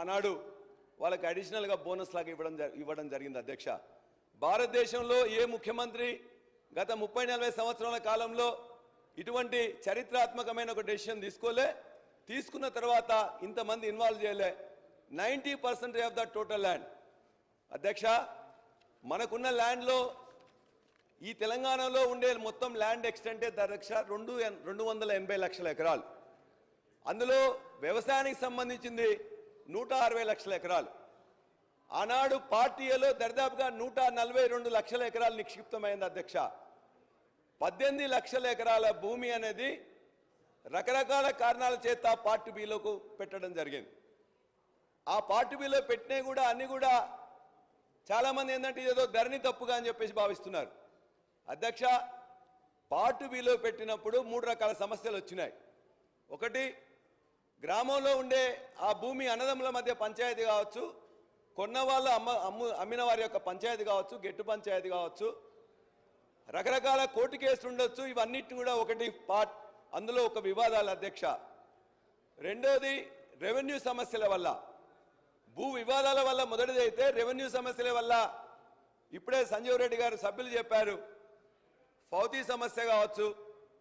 ఆనాడు వాళ్ళకి అడిషనల్గా బోనస్ లాగా ఇవ్వడం ఇవ్వడం జరిగింది అధ్యక్ష. భారతదేశంలో ఏ ముఖ్యమంత్రి గత ముప్పై నలభై సంవత్సరాల కాలంలో ఇటువంటి చరిత్రాత్మకమైన ఒక డెసిషన్ తీసుకోలే తీసుకున్న తర్వాత ఇంతమంది ఇన్వాల్వ్ చేయలే. Ninety percentage of the total land అధ్యక్ష మనకున్న ల్యాండ్లో ఈ తెలంగాణలో ఉండే మొత్తం ల్యాండ్ ఎక్స్టెంటే దక్ష రెండు రెండు వందల ఎనభై లక్షల ఎకరాలు. అందులో వ్యవసాయానికి సంబంధించింది నూట అరవై లక్షల ఎకరాలు. ఆనాడు పార్టీలో దరిదాపుగా నూట నలభై రెండు లక్షల ఎకరాలు నిక్షిప్తమైంది అధ్యక్ష. పద్దెనిమిది లక్షల ఎకరాల భూమి అనేది రకరకాల కారణాల చేత పార్టీ బిలోకి పెట్టడం జరిగింది. ఆ పార్టీ బిలో పెట్టినవి కూడా అన్నీ కూడా చాలామంది ఏంటంటే ఏదో ధరణి తప్పుగా అని చెప్పేసి భావిస్తున్నారు. అధ్యక్ష పార్ట్ బిలో పెట్టినప్పుడు మూడు రకాల సమస్యలు వచ్చినాయి. ఒకటి గ్రామంలో ఉండే ఆ భూమి అన్నదమ్ముల మధ్య పంచాయతీ కావచ్చు కొన్న వాళ్ళు అమ్మ అమ్ము అమ్మిన వారి యొక్క పంచాయతీ కావచ్చు గెట్టు పంచాయతీ కావచ్చు రకరకాల కోర్టు కేసులు ఉండొచ్చు ఇవన్నిటిని కూడా ఒకటి పార్ట్ అందులో ఒక వివాదాల అధ్యక్ష. రెండోది రెవెన్యూ సమస్యల వల్ల. భూ వివాదాల వల్ల మొదటిది అయితే రెవెన్యూ సమస్యల వల్ల. ఇప్పుడే సంజీవ్ రెడ్డి గారు సభ్యులు చెప్పారు ఫౌతీ సమస్య కావచ్చు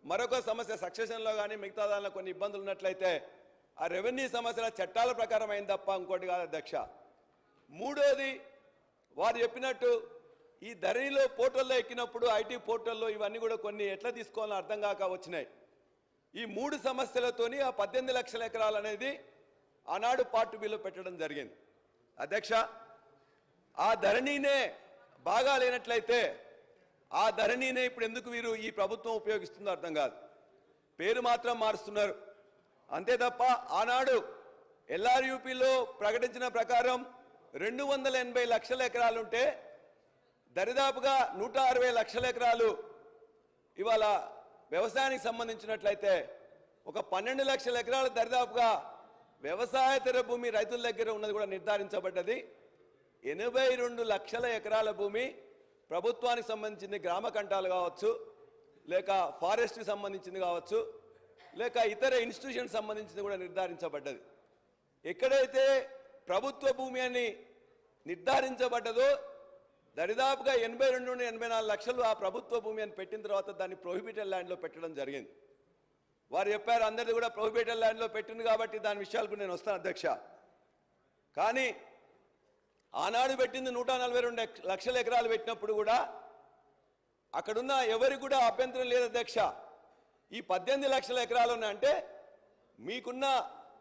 మరొక సమస్య సక్సెషన్లో కానీ మిగతా దానిలో కొన్ని ఇబ్బందులు ఉన్నట్లయితే ఆ రెవెన్యూ సమస్యల చట్టాల ప్రకారం అయింది తప్ప ఇంకోటి కాదు అధ్యక్ష. మూడోది వారు చెప్పినట్టు ఈ ధరణిలో పోర్టల్లో ఎక్కినప్పుడు ఐటీ పోర్టల్లో ఇవన్నీ కూడా కొన్ని ఎట్లా తీసుకోవాలని అర్థం కాక వచ్చినాయి. ఈ మూడు సమస్యలతోని ఆ పద్దెనిమిది లక్షల ఎకరాలు అనేది ఆనాడు పార్ట్ బిలో పెట్టడం జరిగింది. అధ్యక్ష ఆ ధరణినే బాగా లేనట్లయితే ఆ ధరణినే ఇప్పుడు ఎందుకు వీరు ఈ ప్రభుత్వం ఉపయోగిస్తుందో అర్థం కాదు. పేరు మాత్రం మారుస్తున్నారు. అంతే తప్ప ఆనాడు ఎల్ఆర్యూపీలో ప్రకటించిన ప్రకారం రెండు వందల ఎనభై లక్షల ఎకరాలుంటే దరిదాపుగా నూట అరవై లక్షల ఎకరాలు ఇవాళ వ్యవసాయానికి సంబంధించినట్లయితే ఒక పన్నెండు లక్షల ఎకరాలు దరిదాపుగా వ్యవసాయేతర భూమి రైతుల దగ్గర ఉన్నది కూడా నిర్ధారించబడ్డది. ఎనభై రెండు లక్షల ఎకరాల భూమి ప్రభుత్వానికి సంబంధించింది గ్రామ కంటాలు కావచ్చు లేక ఫారెస్ట్కి సంబంధించింది కావచ్చు. లేక ఇతర ఇన్స్టిట్యూషన్ సంబంధించింది కూడా నిర్ధారించబడ్డది. ఎక్కడైతే ప్రభుత్వ భూమి అని నిర్ధారించబడ్డదో దరిదాపుగా ఎనభై రెండు నుండి ఎనభై నాలుగు లక్షలు ఆ ప్రభుత్వ భూమి అని పెట్టిన తర్వాత దాన్ని ప్రొహిబిటెడ్ ల్యాండ్లో పెట్టడం జరిగింది. వారు చెప్పారు అందరిది కూడా ప్రొహిబిటెడ్ ల్యాండ్లో పెట్టింది కాబట్టి దాని విషయాలకు నేను వస్తాను అధ్యక్ష. కానీ ఆనాడు పెట్టింది నూట నలభై రెండు లక్షల ఎకరాలు పెట్టినప్పుడు కూడా అక్కడున్న ఎవరికి కూడా అభ్యంతరం లేదు అధ్యక్ష. ఈ పద్దెనిమిది లక్షల ఎకరాలు ఉన్నాయంటే మీకున్న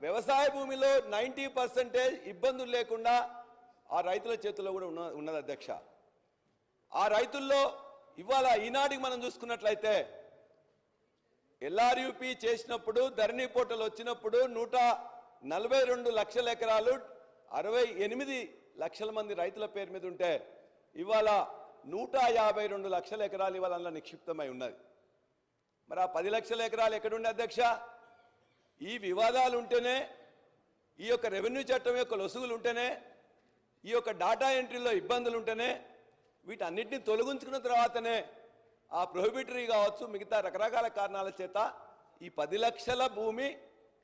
వ్యవసాయ భూమిలో నైంటీ పర్సెంటేజ్ ఇబ్బందులు లేకుండా ఆ రైతుల చేతుల్లో కూడా ఉన్న ఉన్నది అధ్యక్ష. ఆ రైతుల్లో ఇవాళ ఈనాటికి మనం చూసుకున్నట్లయితే ఎల్ఆర్యుపి చేసినప్పుడు ధరణి పోర్టల్ వచ్చినప్పుడు నూట నలభై రెండు లక్షల ఎకరాలు అరవై ఎనిమిది లక్షల మంది రైతుల పేరు మీద ఉంటే ఇవాళ నూట యాభై రెండు లక్షల ఎకరాలు ఇవాళ అందులో నిక్షిప్తమై ఉన్నది. మరి ఆ పది లక్షల ఎకరాలు ఎక్కడుండే అధ్యక్ష? ఈ వివాదాలు ఉంటేనే ఈ యొక్క రెవెన్యూ చట్టం యొక్క లొసుగులు ఉంటేనే ఈ యొక్క డాటా ఎంట్రీలో ఇబ్బందులు ఉంటేనే వీటన్నిటిని తొలగించుకున్న తర్వాతనే ఆ ప్రొహిబిటరీ కావచ్చు మిగతా రకరకాల కారణాల చేత ఈ పది లక్షల భూమి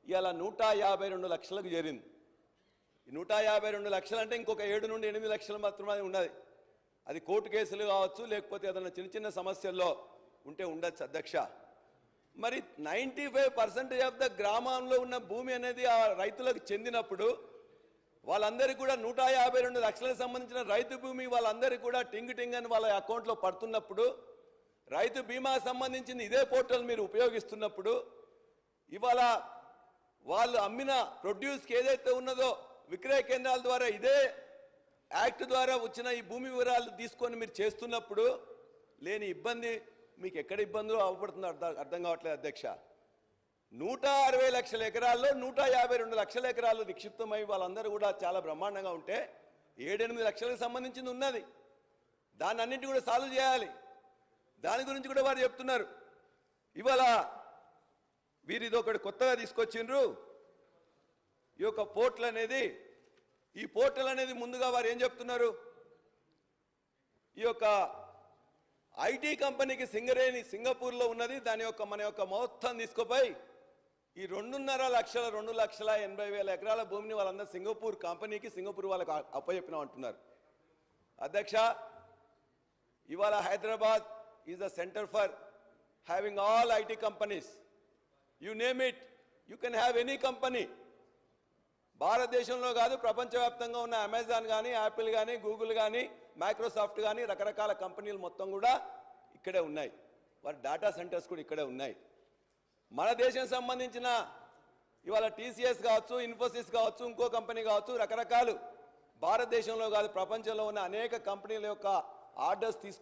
ఇలా నూట యాభై రెండు లక్షలకు చేరింది. ఈ నూట యాభై రెండు లక్షలు అంటే ఇంకొక ఏడు నుండి ఎనిమిది లక్షలు మాత్రమే ఉన్నది. అది కోర్టు కేసులు కావచ్చు లేకపోతే ఏదైనా చిన్న చిన్న సమస్యల్లో ఉంటే ఉండొచ్చు అధ్యక్ష. మరి ninety five percentage of the గ్రామంలో ఉన్న భూమి అనేది ఆ రైతులకు చెందినప్పుడు వాళ్ళందరికీ కూడా నూట యాభై రెండు లక్షలకు సంబంధించిన రైతు భూమి వాళ్ళందరికీ కూడా టింగ్ టింగ్ అని వాళ్ళ అకౌంట్లో పడుతున్నప్పుడు రైతు బీమా సంబంధించింది ఇదే పోర్టల్ మీరు ఉపయోగిస్తున్నప్పుడు ఇవాళ వాళ్ళు అమ్మిన ప్రొడ్యూస్కి ఏదైతే ఉన్నదో విక్రయ కేంద్రాల ద్వారా ఇదే యాక్ట్ ద్వారా వచ్చిన ఈ భూమి వివరాలు తీసుకొని మీరు చేస్తున్నప్పుడు లేని ఇబ్బంది మీకు ఎక్కడ ఇబ్బందులు అవపడుతుందో అర్థం అర్థం కావట్లేదు అధ్యక్ష. నూట అరవై లక్షల ఎకరాల్లో నూట యాభై రెండు లక్షల ఎకరాలు నిక్షిప్తమై వాళ్ళందరూ కూడా చాలా బ్రహ్మాండంగా ఉంటే ఏడెనిమిది లక్షలకు సంబంధించింది ఉన్నది. దాన్ని అన్నింటి కూడా సాల్వ్ చేయాలి. దాని గురించి కూడా వారు చెప్తున్నారు. ఇవాళ వీరు ఇది ఒకటి కొత్తగా తీసుకొచ్చిండ్రు. ఈ యొక్క పోర్టల్ అనేది ఈ పోర్టల్ అనేది ముందుగా వారు ఏం చెప్తున్నారు? ఈ యొక్క ఐటీ కంపెనీకి సింగరేణి సింగపూర్లో ఉన్నది. దాని యొక్క మన యొక్క మొత్తం తీసుకుపోయి ఈ రెండున్నర లక్షల రెండు లక్షల ఎనభై వేల ఎకరాల భూమిని వాళ్ళందరూ సింగపూర్ కంపెనీకి సింగపూర్ వాళ్ళకి అ- అప్పచెప్పినాం అంటున్నారు. అధ్యక్ష ఇవాళ Hyderabad is the centre for having all IT companies. You name it you can have any company భారతదేశంలో కాదు ప్రపంచవ్యాప్తంగా ఉన్న అమెజాన్ కానీ యాపిల్ కానీ గూగుల్ కానీ మైక్రోసాఫ్ట్ కానీ రకరకాల కంపెనీలు మొత్తం కూడా ఇక్కడే ఉన్నాయి. వారి డేటా సెంటర్స్ కూడా ఇక్కడే ఉన్నాయి. మన దేశం సంబంధించిన ఇవాళ టీసీఎస్ కావచ్చు ఇన్ఫోసిస్ కావచ్చు ఇంకో కంపెనీ కావచ్చు రకరకాలు భారతదేశంలో కాదు ప్రపంచంలో ఉన్న అనేక కంపెనీల యొక్క ఆర్డర్స్ తీసుకు